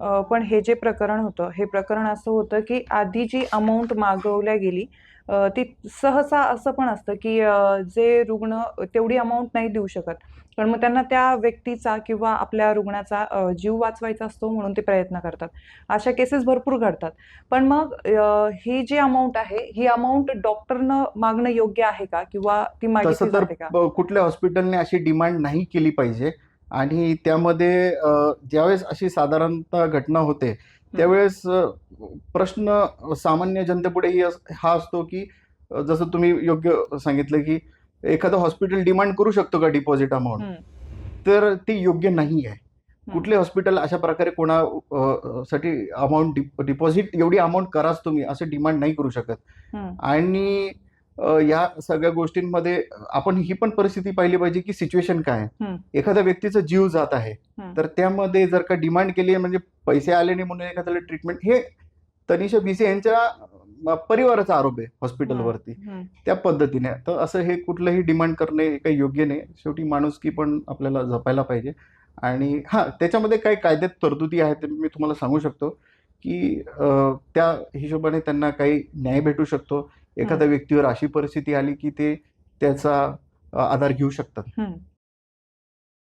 पण हे जे प्रकरण होतं हे प्रकरण असं होतं की आधी जी अमाऊंट मागवल्या गेली ती सहसा असं पण असतं की जे रुग्ण तेवढी अमाऊंट नाही देऊ शकत. पण मग त्यांना त्या व्यक्तीचा किंवा आपल्या रुग्णाचा जीव वाचवायचा असतो म्हणून ते प्रयत्न करतात. अशा केसेस भरपूर घडतात. पण मग ही जी अमाऊंट आहे ही अमाऊंट डॉक्टरनं मागणं योग्य आहे का? किंवा ती मागितली जाते का? कुठल्या हॉस्पिटलने अशी डिमांड नाही केली पाहिजे. आणि त्यामध्ये ज्यावेळेस अशी साधारणतः घटना होते त्यावेळेस प्रश्न सामान्य जनतेपुढेही हा असतो की जसं तुम्ही योग्य सांगितलं की एखादं हॉस्पिटल डिमांड करू शकतो का डिपॉझिट अमाऊंट? तर ती योग्य नाही आहे. कुठले हॉस्पिटल अशा प्रकारे कोणा साठी अमाऊंट डिपॉझिट एवढी अमाऊंट कराच तुम्ही असं डिमांड नाही करू शकत. आणि या सगळ्या गोष्टींमध्ये आपण ही पण परिस्थिती पाहिली पाहिजे की सिच्युएशन काय. एखाद्या व्यक्तीचा जीव जात आहे. तर त्यामध्ये जर का डिमांड केली म्हणजे पैसे आले नाही म्हणून एखाद्याला ट्रीटमेंट हे तनिषा भिसे यांच्या परिवाराचा आरोप आहे हॉस्पिटलवरती. त्या पद्धतीने. तर असं हे कुठलंही डिमांड करणे हे काही योग्य नाही. शेवटी माणुसकी पण आपल्याला जपायला पाहिजे. आणि हां त्याच्यामध्ये काही कायद्यात तरतुदी आहेत मी तुम्हाला सांगू शकतो की त्या हिशोबाने त्यांना काही न्याय भेटू शकतो. एखाद्या व्यक्तीवर अशी परिस्थिती आली की ते त्याचा आधार घेऊ शकतात.